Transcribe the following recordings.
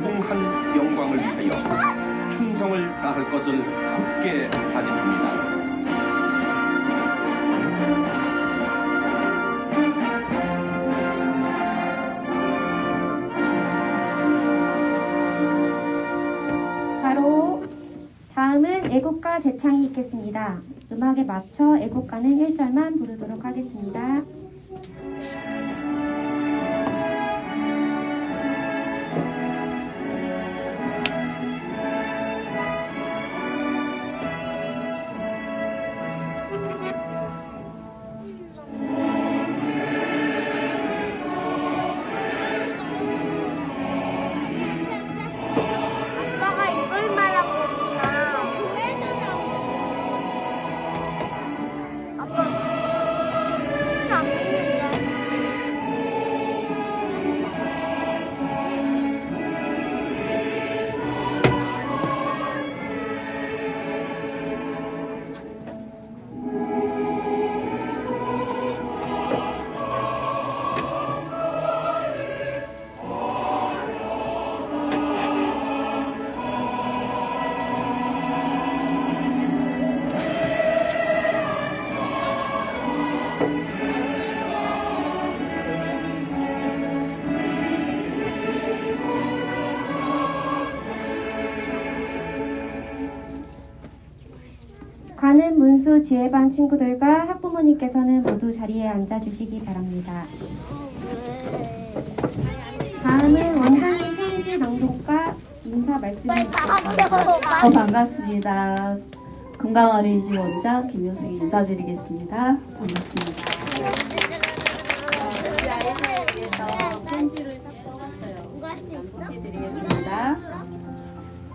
무궁한 영광을 위하여 충성을 다할 것을 굳게 다짐합니다. 바로 다음은 애국가 재창이 있겠습니다. 음악에 맞춰 애국가는 1절만 부르도록 하겠습니다. 문수 지혜반 친구들과 학부모님께서는 모두 자리에 앉아주시기 바랍니다. 다음은 원장님 편지 낭독과 인사 말씀드리겠습니다. 어, 반갑습니다. 건강어린이집 원장 김효숙 인사드리겠습니다. 반갑습니다. 편지를 딱 써왔어요. 드리겠습니다.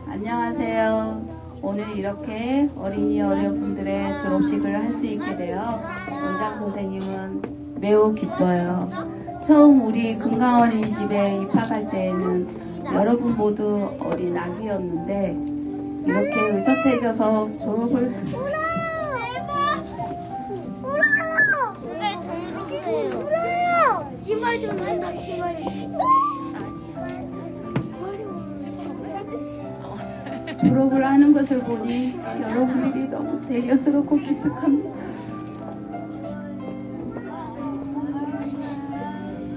안녕하세요. 오늘 이렇게 어린이 어려분들의 졸업식을 할 수 있게 되어 원장 선생님은 매우 기뻐요. 처음 우리 금강어린이집에 입학할 때에는 여러분 모두 어린 아기였는데 이렇게 의젓해져서 졸업을 좀 한다 이말 졸업을 하는 것을 보니 여러분들이 너무 대견스럽고 기특합니다.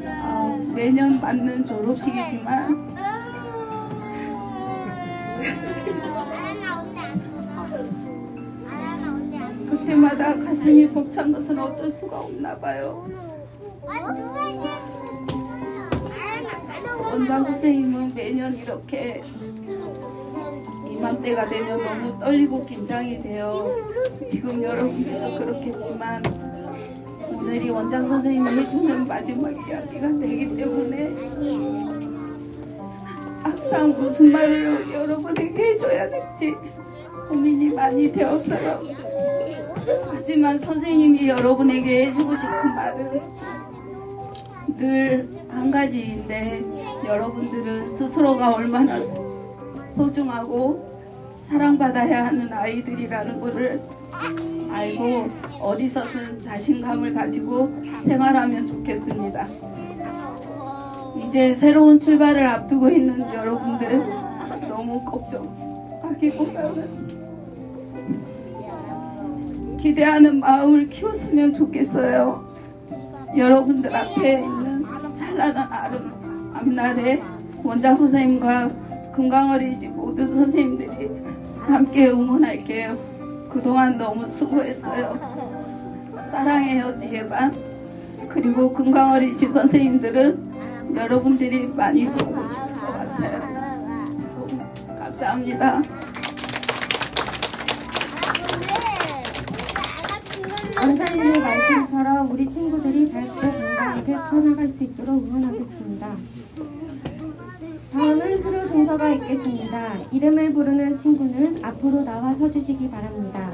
아, 매년 맞는 졸업식이지만 그때마다 가슴이 벅찬 것은 어쩔 수가 없나 봐요. 원장 선생님은 매년 이렇게 이맘때가 되면 너무 떨리고 긴장이 돼요. 지금 여러분들도 그렇겠지만 오늘이 원장 선생님이 해주는 마지막 이야기가 되기 때문에 항상 무슨 말을 여러분에게 해줘야 될지 고민이 많이 되었어요. 하지만 선생님이 여러분에게 해주고 싶은 말은 늘 한 가지인데 여러분들은 스스로가 얼마나 소중하고 사랑받아야 하는 아이들이라는 것을 알고 어디서든 자신감을 가지고 생활하면 좋겠습니다. 이제 새로운 출발을 앞두고 있는 여러분들 너무 걱정하기보다는 기대하는 마음을 키웠으면 좋겠어요. 여러분들 앞에 있는 찬란한 아름 앞날에 원장 선생님과 금강어린이집 모든 선생님들이 함께 응원할게요. 그동안 너무 수고했어요. 사랑해요 지혜반. 그리고 금강어린이집 선생님들은 여러분들이 많이 보고 싶을 것 같아요. 감사합니다. 원장님의 말씀처럼 우리 친구들이 밝고 건강하게 커나갈 수 있도록 응원하겠습니다. 다음은 수료 증서가 있겠습니다. 이름을 부르는 친구는 앞으로 나와 서주시기 바랍니다.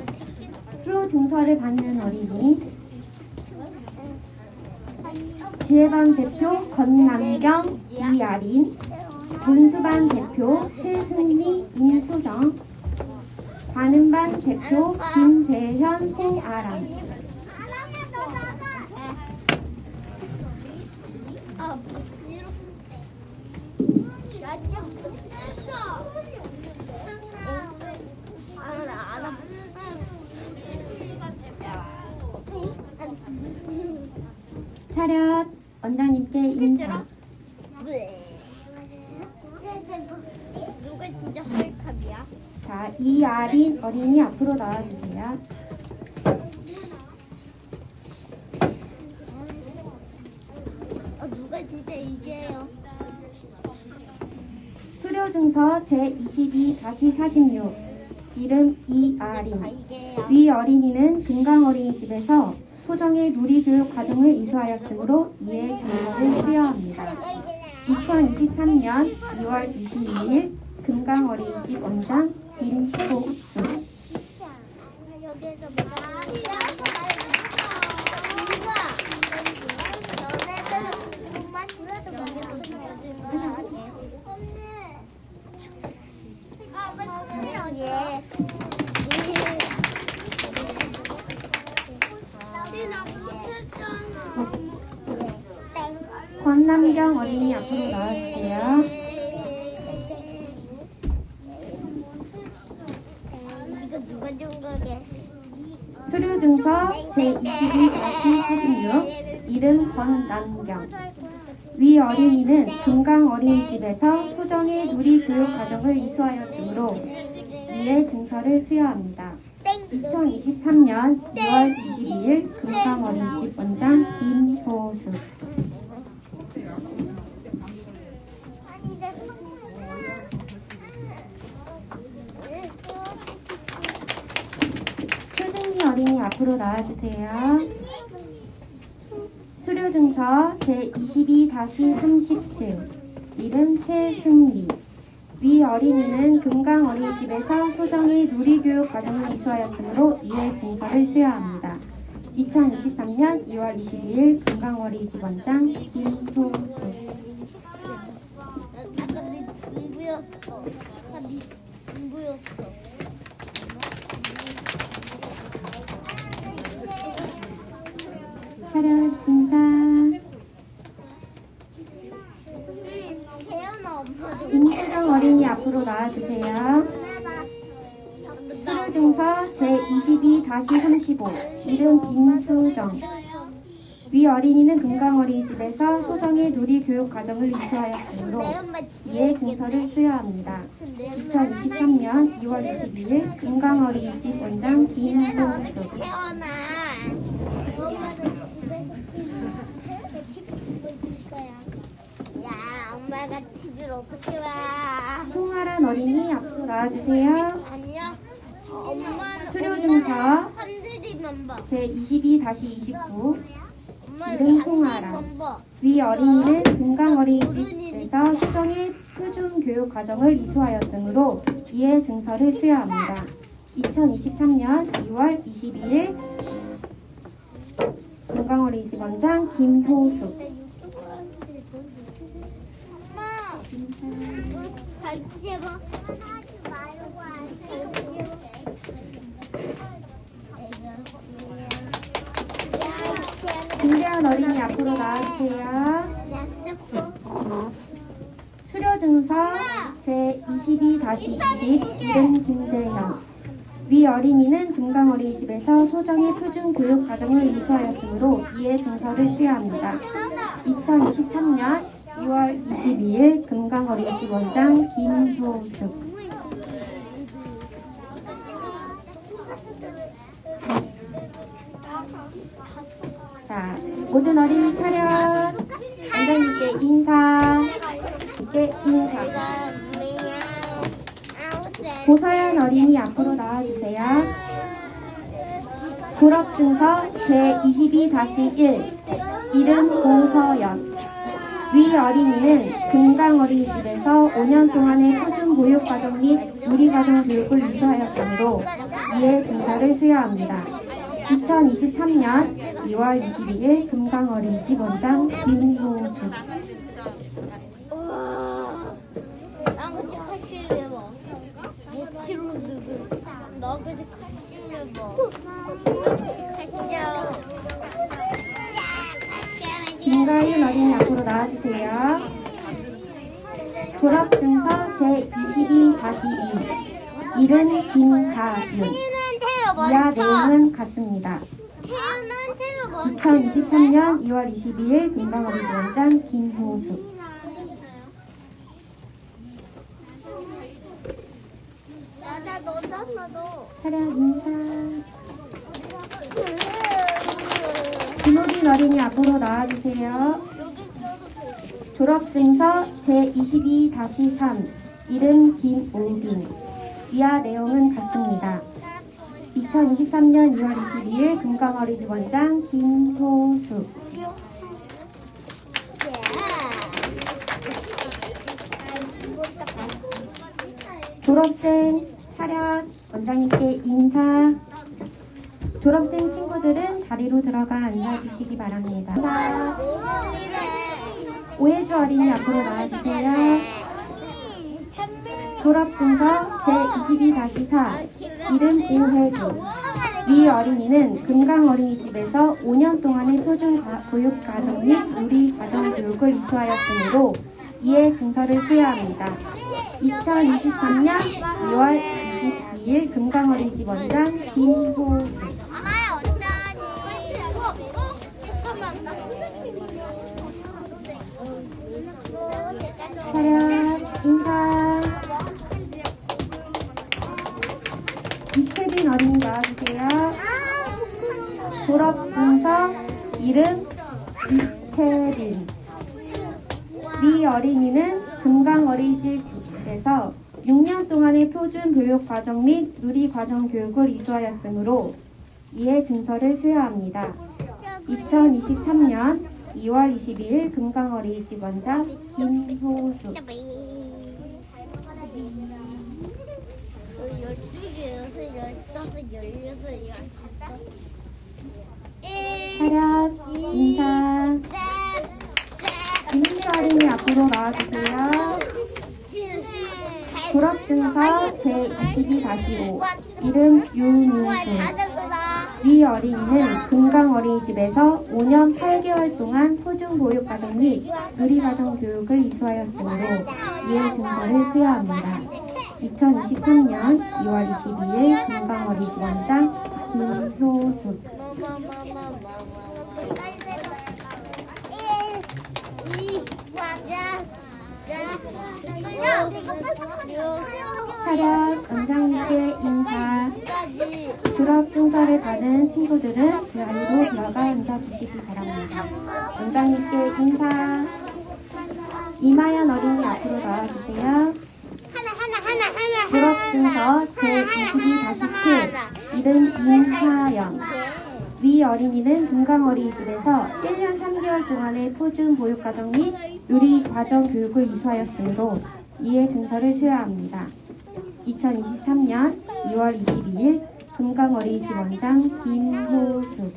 수료 증서를 받는 어린이 지혜반 대표 권남경, 이아린 문수반 대표 최승리, 임수정 관음반 대표 김대현, 송아람 차렷 원장님께 인사 누가 진짜 허이컵이야? 자 이 아린 어린이 앞으로 나와주세요 어, 누가 진짜 이게요? 수료 증서 제22-46 이름 이아린. 위 어린이는 금강 어린이집에서 소정의 누리교육 과정을 이수하였으므로 이에 증서를 수여합니다. 2023년 2월 22일 금강 어린이집 원장 김호수 권남경 어린이 앞으로 나와주세요. 이거 누가 준 거게? 수료 증서 제22-46 이름 권남경 위 어린이는 금강 어린이집에서 소정의 누리 교육 과정을 이수하였으므로 이에 증서를 수여합니다. 2023년 2월 22일 금강 어린이집 원장 김호수 앞으로 나와주세요. 수료 증서 제22-37 이름 최승리 위 어린이는 금강 어린이집에서 소정의 누리교육 과정을 이수하였으므로 이에 증서를 수여합니다. 2023년 2월 22일 금강 어린이집 원장 김소수 네 공부였어. 차렷 인사 임수정 어린이 앞으로 나와주세요. 수료 증서 제22-35 이름 임수정. 위 어린이는 금강어린이집에서 소정의 누리교육 과정을 이수하였으므로 이에 증서를 수여합니다. 2023년 2월 22일 금강어린이집 원장 김동수 태어나. 엄마도 집에 야, TV를 어떻게 봐? 송아란 어린이 앞으로 나와주세요. 아니야. 어, 엄마는 수료 증서. 한들이만 봐. 제22-29 엄마는 이름 봐. 위 어린이는 금강어린이집에서 소정의 표준 교육 과정을 이수하였으므로 이에 증서를 수여합니다. 2023년 2월 22일 금강어린이집 원장 김호숙 엄마. 김대현 어린이 앞으로 나와주세요. 수료 증서 제22-20 이름 김대현 위 어린이는 금강 어린이집에서 소정의 표준 교육 과정을 이수하였으므로 이에 증서를 수여합니다. 2023년 2월 22일 금강어린이집 원장 김소숙. 자, 모든 어린이 차렷. 원장님께 인사. 이렇게 인사. 고서연 어린이 앞으로 나와주세요. 졸업증서 제22-1 이름 고서연 위 어린이는 금강 어린이집에서 5년 동안의 표준 보육 과정 및 누리 과정 교육을 이수하였으므로 이에 증서를 수여합니다. 2023년 2월 22일 금강 어린이집 원장 김호숙 나 그치 칼슘 해봐. 모티로 누구? 너 그치 칼슘 해봐. 칼슘. 김가윤 어린이 앞으로 나와주세요. 졸업증서 제22-2 이름 김가윤 이하. 내용은 같습니다. 태우는 태우 먼저. 2023년 2월 22일 금강어린이 원장 김호숙 나나 너잖아 너. 차렷 인사 김호빈 어린이 앞으로 나와주세요. 졸업증서 제22-3 이름 김우빈 이하 내용은 같습니다. 2023년 2월 22일 금강어린이집 원장 김호숙 졸업생 차렷 원장님께 인사 졸업생 친구들은 자리로 들어가 앉아주시기 바랍니다. 오해주 어린이 앞으로 나와주세요. 졸업증서 제22-4 이름 오해주 위 어린이는 금강어린이집에서 5년 동안의 표준 과- 교육 과정 및 누리 과정 교육을 이수하였으므로 이에 증서를 수여합니다. 2023년 2월 22일 금강어린이집 원장 김호수 어린이 나와주세요. 졸업 증서 이름 이채빈 위 어린이는 금강어린이집에서 6년 동안의 표준 교육 과정 및 누리 과정 교육을 이수하였으므로 이에 증서를 수여합니다. 2023년 2월 22일 금강어린이집 원장 김호수 차렷 인사 김민지 어린이 앞으로 나와주세요. 졸업증서 제22-5 이름 윤유수 위 어린이는 금강어린이집에서 5년 8개월 동안 표준 보육 과정 및 누리과정 교육을 이수하였으므로 이에 증서를 수여합니다. 2023년 2월 22일 금강어리 지원장 김효숙 차렷 원장님께 인사 졸업 증서를 받은 친구들은 그 안으로 들어가 앉아주시기 바랍니다. 원장님께 인사 이마연 어린이 앞으로 나와주세요. 하나 하나 하나 하나 졸업 증서 제22-7 이름 임하연. 위 어린이는 금강어린이집에서 1년 3개월 동안의 표준 보육과정 및 누리과정 교육을 이수하였으므로 이해 증서를 수여합니다. 2023년 2월 22일 금강어린이집 원장 김호숙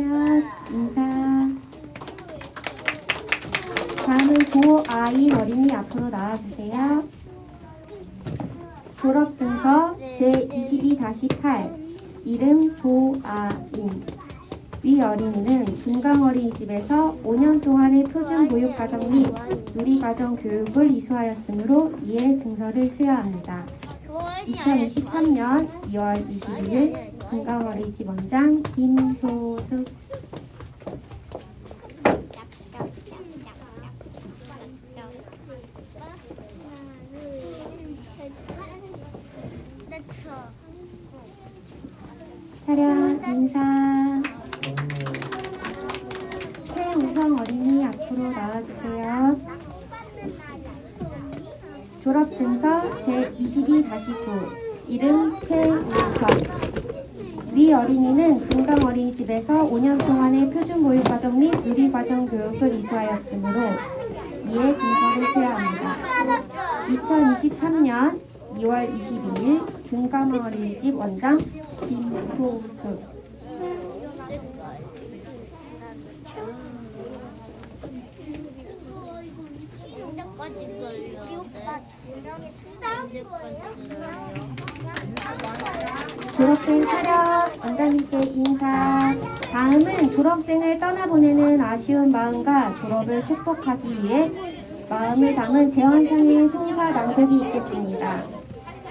차렷 인사 다음은 고아인 어린이 앞으로 나와주세요. 졸업증서 제22-8 이름 조아인 위 어린이는 중강어린이집에서 5년 동안의 표준 보육과정 및 누리과정 교육을 이수하였으므로 이해 증서를 수여합니다. 2023년 2월 22일 금강어린이집 원장 김효숙. 차렷 인사. 최우성 어린이 앞으로 나와주세요. 졸업증서 제22-9 이름 금강 어린이집 원장 김호숙 졸업생 차렷 원장님께 인사. 다음은 졸업생을 떠나보내는 아쉬운 마음과 졸업을 축복하기 위해 마음을 담은 재원생의 송사 낭독이 있겠습니다.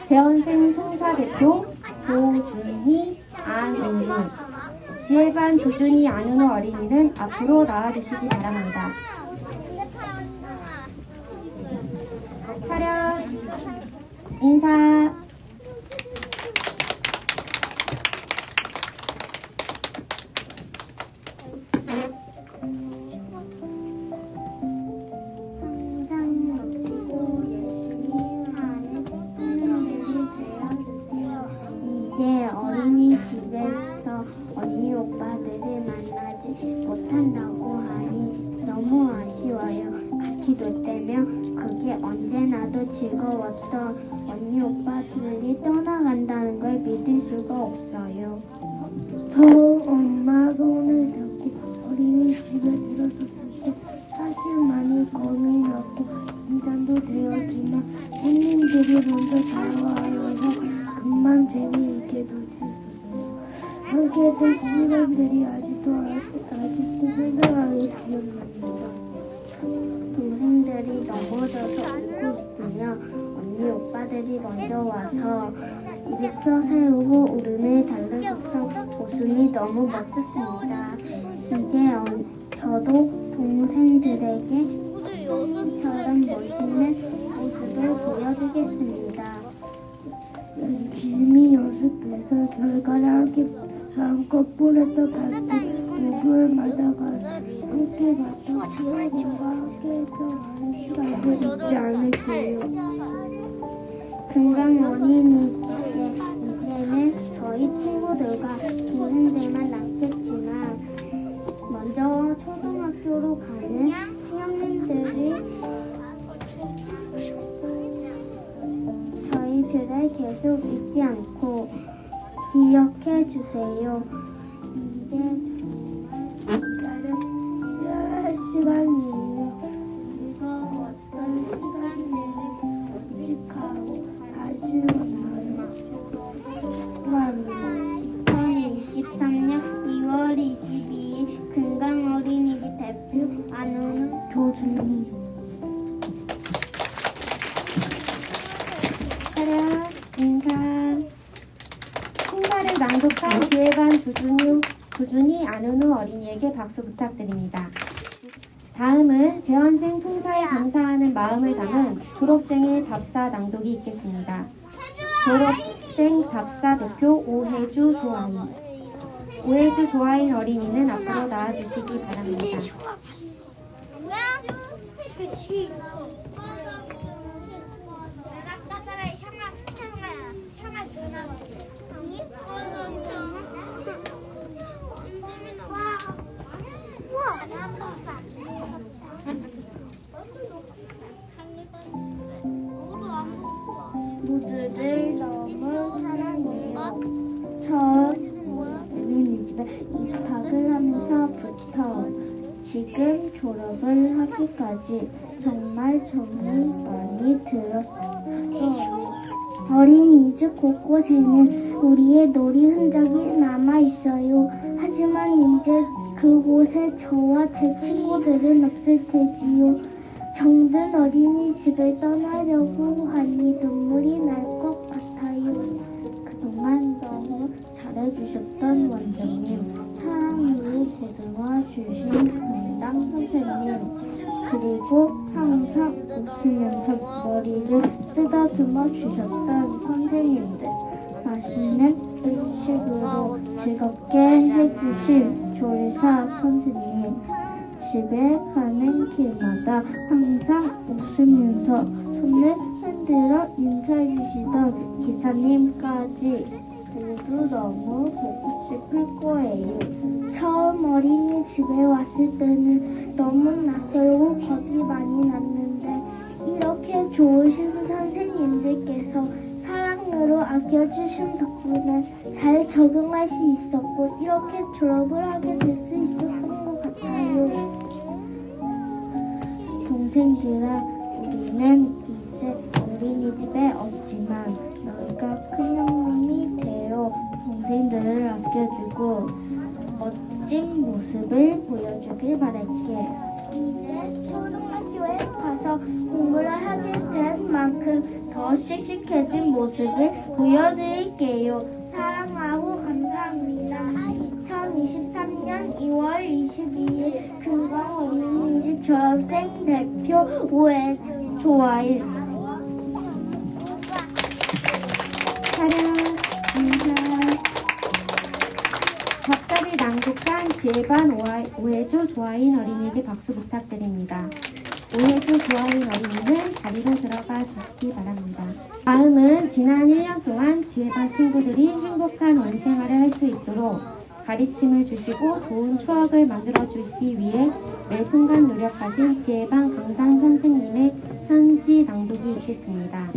재원생 송사 대표 조준희, 안은우, 지혜반 조준희, 안은우 어린이는 앞으로 나와주시기 바랍니다. 차렷 인사. 한다고 하니 너무 아쉬워요. 같이 놀 때면 그게 언제나도 즐거웠던 언니 오빠들이 떠나간다는 걸 믿을 수가 없어요. 저 엄마 손을 연습해서 결과를 함께 마음껏 밟고 목요일마다 가 함께 갔던 친구들과 함께 했던 많은 시간을 잊지 않을게요. 금강 어린이집에 이제는 저희 친구들과 동생들만 남겠지만 먼저 초등학교로 가는 학년들이 저희 교를 계속 잊지 않고 기억해 주세요. 이게 정말 시간이에요. 즐거웠던 시간들을 간직하고 아쉬운 마음 2023년 2월 22일 금강 어린이집 대표 안우는 조준희 차렷 인사 낭독한 기획안 조준유, 조, 꾸준히 안은우 어린이에게 박수 부탁드립니다. 다음은 재원생 총사에 감사하는 마음을 담은 졸업생의 답사 낭독이 있겠습니다. 졸업생 답사 대표 오혜주 조아인. 오혜주 조아인 어린이는 앞으로 나와주시기 바랍니다. 그치. 아까 전에 향아 향아 향아 누나 아니? 와. 우와. 모두들 너무 사랑해요. 저 애는 집에 입학을 하면서부터 지금 졸업을 하기까지 정말 정이 많이 들었어요. 어린이집 곳곳에는 우리의 놀이 흔적이 남아 있어요. 하지만 이제 그곳에 저와 제 친구들은 없을 테지요. 정든 어린이집을 떠나려고 하니 눈물이 날 것 같아요. 그동안 너무 잘해주셨던 원장님, 사랑으로 보듬어 주신 담당 선생님, 그리고 항상 웃으면서 머리를 쓰다듬어 주셨던 선생님들, 맛있는 음식으로 즐겁게 해주신 조리사 선생님, 집에 가는 길마다 항상 웃으면서 손을 흔들어 인사해 주시던 기사님까지 모두 너무 보고 싶을 거예요. 처음 어린이 집에 왔을 때는 너무 낯설고 겁이 많이 났는데 이렇게 좋으신 선생님들께서 사랑으로 아껴주신 덕분에 잘 적응할 수 있었고 이렇게 졸업을 하게 될 수 있었던 것 같아요. 동생들아, 우리는 이제 어린이집에 없지만 너희가 큰 형님이 되어 동생들을 아껴주고 멋진 모습을 보여주길 바랄게. 이제 초등학교에 가서 공부를 하게 된 만큼 더 씩씩해진 모습을 보여드릴게요. 사랑하고 감사합니다. 2023년 2월 22일 금강 어린이집 졸업생 대표 오해주 좋아요. 오아- 오해주 조아인 어린이에게 박수 부탁드립니다. 오해주 조아인 어린이는 자리로 들어가 주시기 바랍니다. 다음은 지난 1년 동안 지혜반 친구들이 행복한 원생활을 할 수 있도록 가르침을 주시고 좋은 추억을 만들어 주기 위해 매 순간 노력하신 지혜반 강당 선생님의 편지 낭독이 있겠습니다.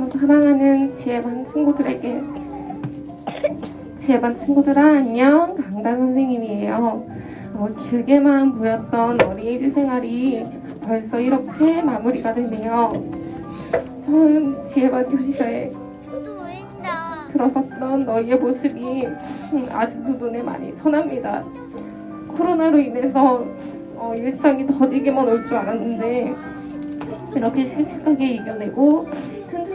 어, 사랑하는 지혜반 친구들에게 지혜반 친구들아 안녕. 강단 선생님이에요. 어, 길게만 보였던 어린이집 생활이 벌써 이렇게 마무리가 되네요. 저는 지혜반 교실에. 들어섰던 너희의 모습이 음, 아직도 눈에 많이 선합니다. 코로나로 인해서 어, 일상이 더디게만 올 줄 알았는데 이렇게 씩씩하게 이겨내고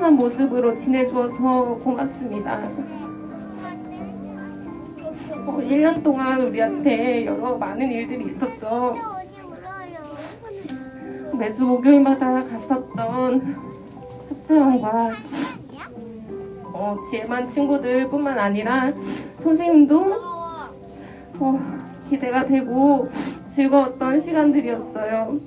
튼튼한 모습으로 지내주어서 고맙습니다. 어, 1년 동안 우리한테 여러 많은 일들이 있었죠. 매주 목요일마다 갔었던 숙제원과 어, 지혜만 친구들 뿐만 아니라 선생님도 어, 기대가 되고 즐거웠던 시간들이었어요.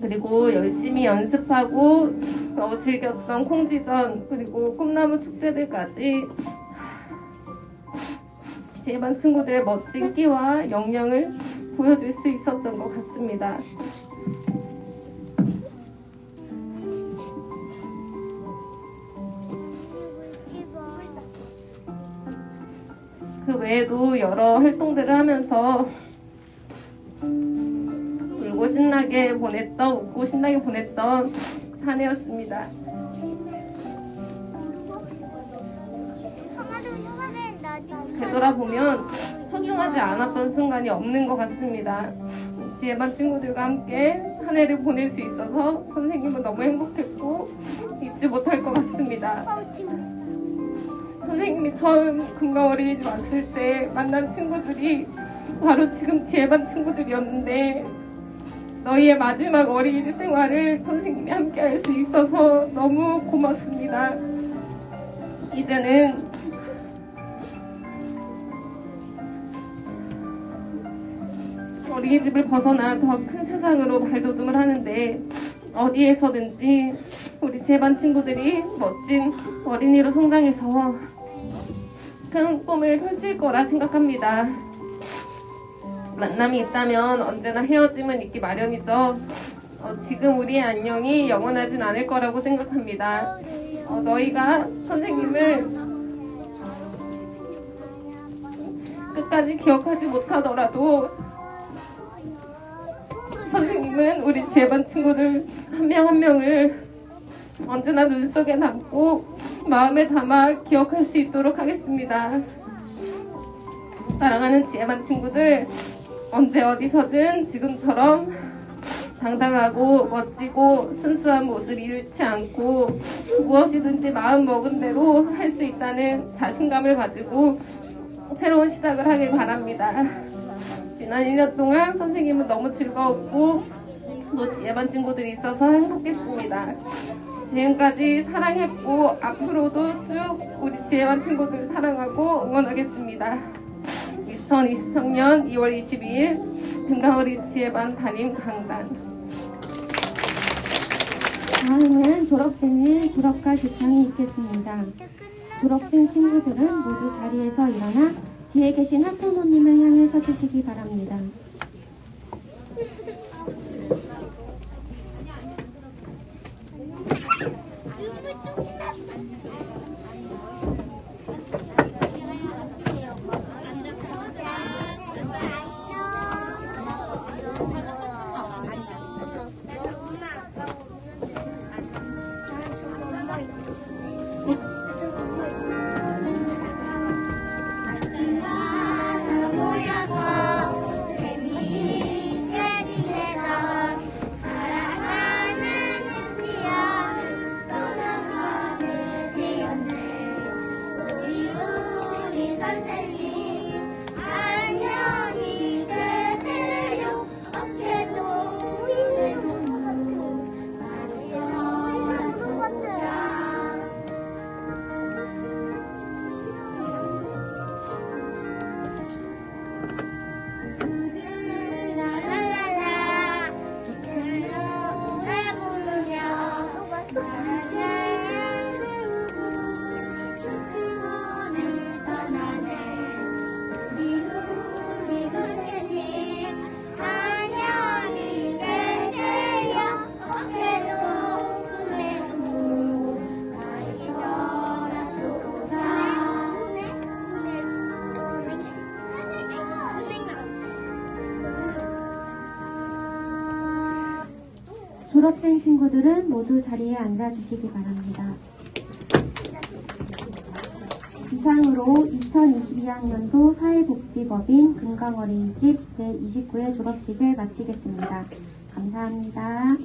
그리고 열심히 연습하고 어, 즐겼던 콩지전 그리고 꿈나무 축제들까지 제반 친구들의 멋진 끼와 역량을 보여줄 수 있었던 것 같습니다. 그그 외에도 여러 활동들을 하면서 울고 신나게 보냈던, 웃고 신나게 보냈던 한 해였습니다. 되돌아보면 소중하지 않았던 순간이 없는 것 같습니다. 지혜반 친구들과 함께 한 해를 보낼 수 있어서 선생님은 너무 행복했고 잊지 못할 것 같습니다. 선생님이 처음 금강 어린이집 왔을 때 만난 친구들이 바로 지금 지혜반 친구들이었는데 너희의 마지막 어린이집 생활을 선생님이 함께 할 수 있어서 너무 고맙습니다. 이제는 어린이집을 벗어나 더 큰 세상으로 발돋움을 하는데 어디에서든지 우리 제반 친구들이 멋진 어린이로 성장해서 큰 꿈을 펼칠 거라 생각합니다. 만남이 있다면 언제나 헤어짐은 있기 마련이죠. 어, 지금 우리의 안녕이 영원하진 않을 거라고 생각합니다. 어, 너희가 선생님을 끝까지 기억하지 못하더라도 선생님은 우리 제반 친구들 한 명한 명을 언제나 눈 속에 담고 마음에 담아 기억할 수 있도록 하겠습니다. 사랑하는 지혜반 친구들, 언제 어디서든 지금처럼 당당하고 멋지고 순수한 모습 잃지 않고 무엇이든지 마음 먹은 대로 할 수 있다는 자신감을 가지고 새로운 시작을 하길 바랍니다. 지난 1년 동안 선생님은 너무 즐거웠고 또 지혜반 친구들이 있어서 행복했습니다. 지금까지 사랑했고 앞으로도 쭉 우리 지혜반 친구들을 사랑하고 응원하겠습니다. 2023년 2월 22일 금강어리 지혜반 담임 강단 다음은 졸업생의 졸업과 교창이 있겠습니다. 졸업생 친구들은 모두 자리에서 일어나 뒤에 계신 학부모님을 향해 서주시기 바랍니다. 졸업생 친구들은 모두 자리에 앉아주시기 바랍니다. 이상으로 2022학년도 사회복지법인 금강어린이집 제29회 졸업식을 마치겠습니다. 감사합니다.